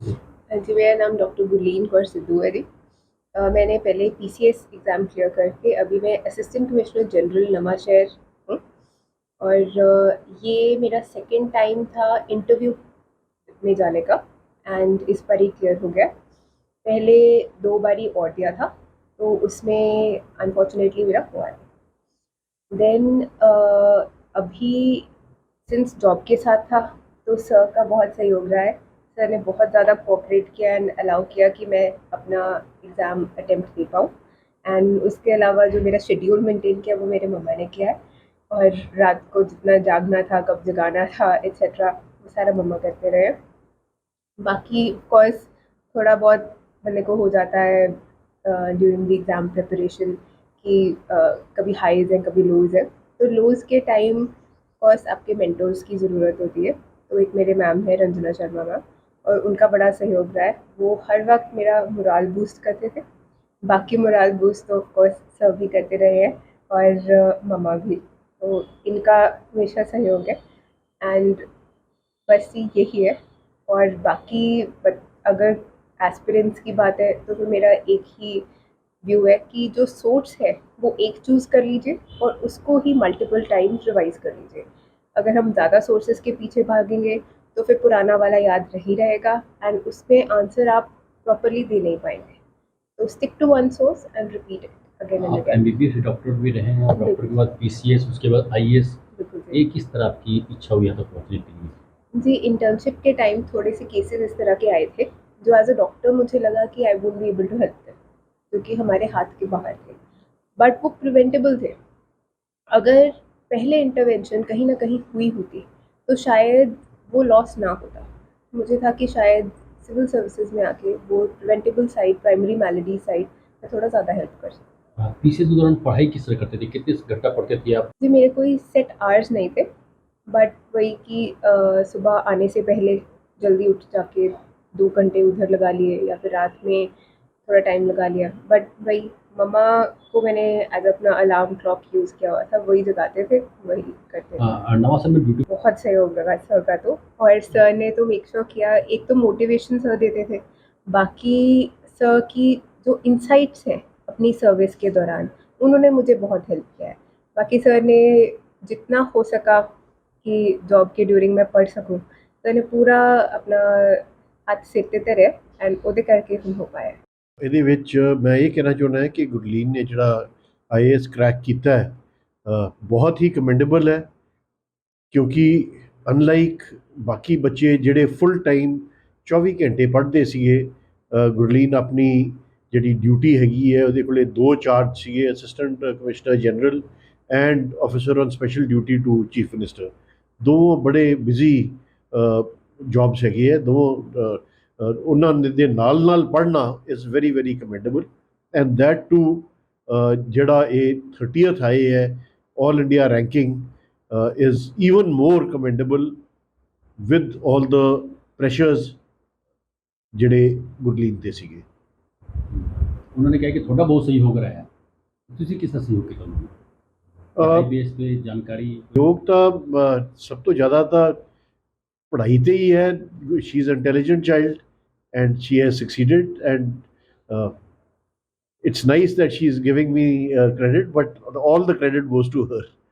जी, मेरा नाम डॉक्टर गुरलीन कौर सिद्धू है मैंने पहले पीसीएस एग्ज़ाम क्लियर करके अभी मैं असिस्टेंट कमिश्नर जनरल नवाशहर हूँ। और ये मेरा सेकेंड टाइम था इंटरव्यू में जाने का एंड इस बार ही क्लियर हो गया। पहले दो बारी और दिया था तो उसमें अनफॉर्चुनेटली मेरा हुआ है देन अभी सिंस जॉब के साथ था तो सर का बहुत सहयोग रहा है। सर ने बहुत ज़्यादा कोऑपरेट किया एंड अलाउ किया कि मैं अपना एग्ज़ाम अटेम्प्ट दे पाऊँ। एंड उसके अलावा जो मेरा शेड्यूल मेंटेन किया, वो मेरे मम्मा ने किया है। और रात को जितना जागना था, कब जगाना था एक्सेट्रा वो सारा मम्मा करते रहे बाकी कोर्स थोड़ा बहुत बंदे को हो जाता है ड्यूरिंग द एग्ज़ाम प्रिपरेशन कि कभी हाईज हैं, कभी लोज हैं। तो लोज के टाइम कोर्स आपके मेंटोर्स की ज़रूरत होती है। तो एक मेरे मैम है, रंजना शर्मा मैम और उनका बड़ा सहयोग रहा है। वो हर वक्त मेरा मोराल बूस्ट करते थे। बाकी मोराल बूस्ट तो ऑफकोर्स सब भी करते रहे हैं और मम्मा भी। तो इनका हमेशा सहयोग है। एंड बस यही है। और बाकी अगर एस्पिरेंट्स की बात है तो फिर मेरा एक ही व्यू है कि जो सोर्स है, वो एक चूज़ कर लीजिए और उसको ही मल्टीपल टाइम्स रिवाइज कर लीजिए। अगर हम ज़्यादा सोर्सेज के पीछे भागेंगे तो फिर पुराना वाला याद रही रहेगा एंड उसमें आंसर आप प्रॉपरली दे नहीं पाएँगे। तो stick to one source and repeat it again and आप अगेन एमबीबीएस डॉक्टर भी रहे हैं और डॉक्टर के बाद पीसीएस उसके बाद आईएएस। ये किस तरह आपकी इच्छा हुई तक पहुँचने के लिए। जी इंटर्नशिप के टाइम थोड़े से केसेस इस तरह के आए थे जो एज अ डॉक्टर मुझे लगा कि I would be able to help them क्योंकि हमारे हाथ के बाहर थे। बट वो प्रिवेंटेबल थे। अगर पहले इंटरवेंशन कहीं ना कहीं हुई होती तो शायद वो लॉस ना होता। मुझे था कि शायद सिविल सर्विसेज़ में आके वो preventable side primary malady side में थोड़ा ज़्यादा हेल्प कर सकूँ। पीसीएस के दौरान पढ़ाई किस तरह करते थे? कितने घंटा पढ़ते थे आप? जी मेरे कोई सेट आवर्स नहीं थे बट वही कि सुबह आने से पहले जल्दी उठ जाके दो घंटे उधर लगा लिए या फिर रात में थोड़ा टाइम लगा लिया। बट वही मम्मा को मैंने एज अपना अलार्म क्लॉक यूज़ किया हुआ था वही जगाते थे वही करते थे। बहुत सहयोग लगा सर का तो। और सर ने तो मेक श्योर किया एक तो मोटिवेशन सर देते थे। बाकी सर की जो इंसाइट्स हैं अपनी सर्विस के दौरान उन्होंने मुझे बहुत हेल्प किया है। बाकी सर ने जितना हो सका कि जॉब के ड्यूरिंग मैं पढ़ सकूँ सर ने पूरा अपना हाथ सेकते रहे एंड ओदे करके ही हो पाया। ਇਹਦੇ ਵਿੱਚ ਮੈਂ ਇਹ ਕਹਿਣਾ ਚਾਹੁੰਦਾ ਹਾਂ ਕਿ ਗੁਰਲੀਨ ਨੇ ਜਿਹੜਾ ਆਈਏਐਸ ਕ੍ਰੈਕ ਕੀਤਾ ਹੈ ਅ, ਬਹੁਤ ਹੀ ਕਮੈਂਡੇਬਲ ਹੈ ਕਿਉਂਕਿ ਅਨਲਾਈਕ ਬਾਕੀ ਬੱਚੇ ਜਿਹੜੇ ਫੁੱਲ ਟਾਈਮ 24 ਘੰਟੇ ਪੜ੍ਹਦੇ ਸੀਗੇ ਗੁਰਲੀਨ ਆਪਣੀ ਜਿਹੜੀ ਡਿਊਟੀ ਹੈਗੀ ਹੈ ਉਹਦੇ ਕੋਲੇ ਦੋ ਚਾਰਜ ਸੀਗੇ assistant commissioner general and officer on special duty to chief minister ਦੋ ਬੜੇ ਬਿਜ਼ੀ ਜੌਬਸ ਹੈਗੇ ਹੈ ਦੋ ਉਹਨਾਂ ਦੇ ਨਾਲ ਨਾਲ ਪੜ੍ਹਨਾ is very very commendable and that too ਜਿਹੜਾ ਇਹ 30th ਆਏ ਹੈ all India ranking is even more commendable with all the pressures ਜਿਹੜੇ ਗੁਰਲੀਨ ਤੇ ਸੀਗੇ ਉਹਨਾਂ ਨੇ ਕਿਹਾ ਕਿ ਤੁਹਾਡਾ ਬਹੁਤ ਸਹਿਯੋਗ ਰਿਹਾ ਤੁਸੀਂ ਕਿਸ ਤਰ੍ਹਾਂ ਸਹਿਯੋਗ ਕੀਤਾ ਉਹਨਾਂ ਨੂੰ ਅਹ, ਪੜ੍ਹਾਈ ਬੇਸ ਤੇ ਜਾਣਕਾਰੀ ਯੋਗ ਤਾਂ ਅ, ਸਭ ਤੋਂ ਜ਼ਿਆਦਾ ਤਾਂ ਪੜ੍ਹਾਈ ਤੇ ਹੀ ਹੈ she is intelligent child and she has succeeded. And uh, it's nice that she is giving me uh, credit, but all the credit goes to her.